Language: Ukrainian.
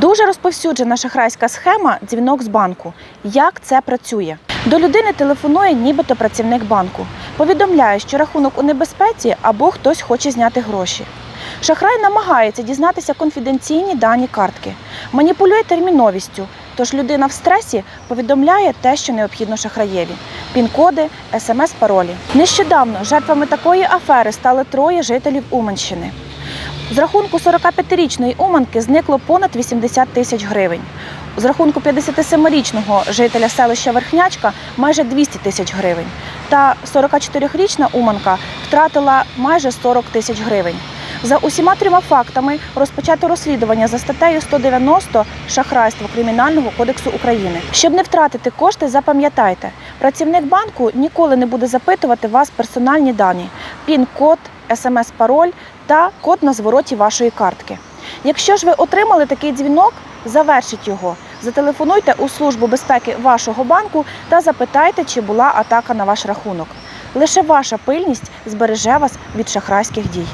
Дуже розповсюджена шахрайська схема дзвінок з банку. Як це працює? До людини телефонує нібито працівник банку. Повідомляє, що рахунок у небезпеці або хтось хоче зняти гроші. Шахрай намагається дізнатися конфіденційні дані картки, маніпулює терміновістю. Тож людина в стресі повідомляє те, що необхідно шахраєві: пін-коди, смс-паролі. Нещодавно жертвами такої афери стали троє жителів Уманщини. З рахунку 45-річної Уманки зникло понад 80 тисяч гривень. З рахунку 57-річного жителя селища Верхнячка майже 200 тисяч гривень. Та 44-річна Уманка втратила майже 40 тисяч гривень. За усіма трьома фактами розпочато розслідування за статтею 190 шахрайство Кримінального кодексу України. Щоб не втратити кошти, запам'ятайте, працівник банку ніколи не буде запитувати вас персональні дані: пін-код, смс-пароль та код на звороті вашої картки. Якщо ж ви отримали такий дзвінок, завершіть його. Зателефонуйте у службу безпеки вашого банку та запитайте, чи була атака на ваш рахунок. Лише ваша пильність збереже вас від шахрайських дій.